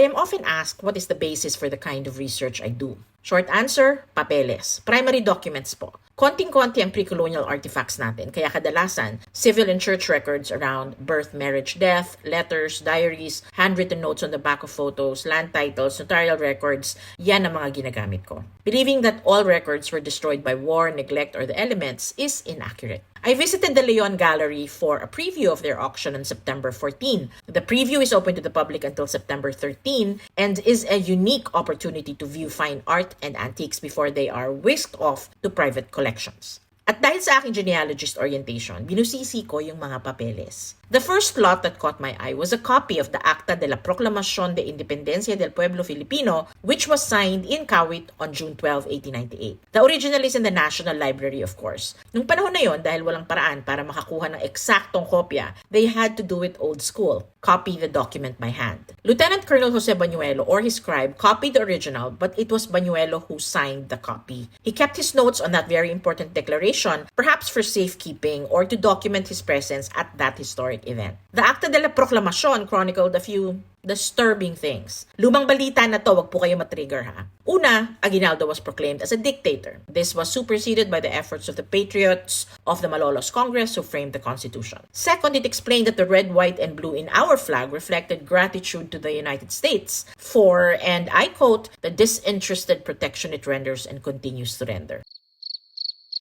I am often asked what is the basis for the kind of research I do. Short answer, papeles. Primary documents po. Konting-konti ang pre-colonial artifacts natin, kaya kadalasan, civil and church records around birth, marriage, death, letters, diaries, handwritten notes on the back of photos, land titles, notarial records, yan ang mga ginagamit ko. Believing that all records were destroyed by war, neglect, or the elements is inaccurate. I visited the Leon Gallery for a preview of their auction on September 14. The preview is open to the public until September 13 and is a unique opportunity to view fine art and antiques before they are whisked off to private collections. At dahil sa aking genealogist orientation, binusisi ko yung mga papeles. The first lot that caught my eye was a copy of the Acta de la Proclamación de Independencia del Pueblo Filipino, which was signed in Kawit on June 12, 1898. The original is in the National Library, of course. Nung panahon na yon, dahil walang paraan para makakuha ng eksaktong kopya, they had to do it old school. Copy the document by hand. Lieutenant Colonel Jose Bañuelo or his scribe copied the original, but it was Bañuelo who signed the copy. He kept his notes on that very important declaration, perhaps for safekeeping or to document his presence at that historic event. The Acta de la Proclamación chronicled a few disturbing things. Lumang balita na to, wag po kayo matrigger ha. Una, Aguinaldo was proclaimed as a dictator. This was superseded by the efforts of the patriots of the Malolos Congress who framed the Constitution. Second, it explained that the red, white, and blue in our flag reflected gratitude to the United States for, and I quote, the disinterested protection it renders and continues to render.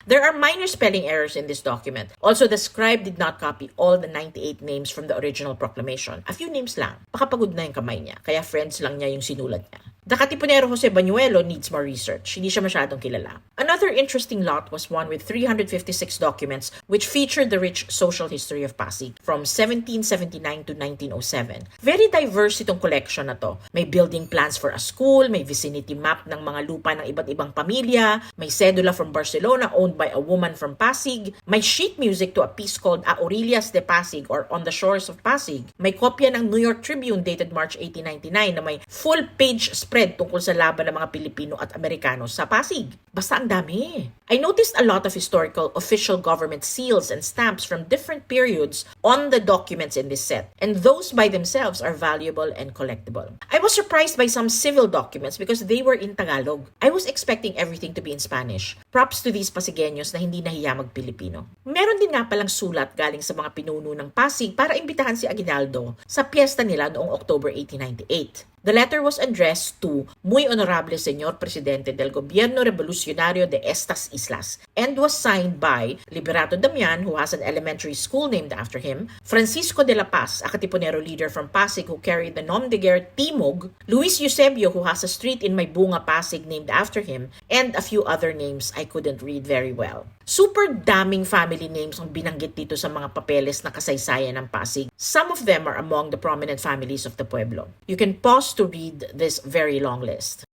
There are minor spelling errors in this document. Also, the scribe did not copy all the 98 names from the original proclamation. A few names lang. Baka pagod na yung kamay niya, kaya friends lang niya yung sinulat niya. The Katipunero Jose Bañuelo needs more research. Hindi siya masyadong kilala. Another interesting lot was one with 356 documents which featured the rich social history of Pasig from 1779 to 1907. Very diverse itong collection na to. May building plans for a school, may vicinity map ng mga lupa ng iba't ibang pamilya, may cedula from Barcelona owned by a woman from Pasig, may sheet music to a piece called A Orillas de Pasig or On the Shores of Pasig, may kopya ng New York Tribune dated March 1899 na may full page spread tungkol sa laban ng mga Pilipino at Amerikano sa Pasig. Basta ang dami. I noticed a lot of historical official government seals and stamps from different periods on the documents in this set, and those by themselves are valuable and collectible. I was surprised by some civil documents because they were in Tagalog. I was expecting everything to be in Spanish. Props to these Pasigueños na hindi nahiya mag-Pilipino. Meron din nga palang sulat galing sa mga pinuno ng Pasig para imbitahan si Aguinaldo sa piyesta nila noong October 1898. The letter was addressed to Muy Honorable Señor Presidente del Gobierno Revolucionario de Estas Islas and was signed by Liberato Damian, who has an elementary school named after him, Francisco de la Paz, a Katipunero leader from Pasig who carried the nom de guerre Timog, Luis Eusebio, who has a street in Maybunga, Pasig named after him, and a few other names I couldn't read very well. Super daming family names ang binanggit dito sa mga papeles na kasaysayan ng Pasig. Some of them are among the prominent families of the pueblo. You can pause to read this very long list.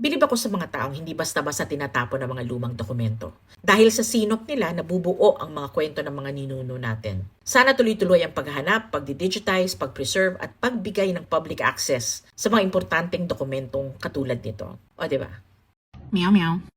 Bilib ako sa mga taong hindi basta-basta tinatapon ng mga lumang dokumento. Dahil sa sinop nila, nabubuo ang mga kwento ng mga ninuno natin. Sana tuloy-tuloy ang paghahanap, pagdi-digitize, pag-preserve at pagbigay ng public access sa mga importanteng dokumentong katulad nito. O, ba? Meow meow.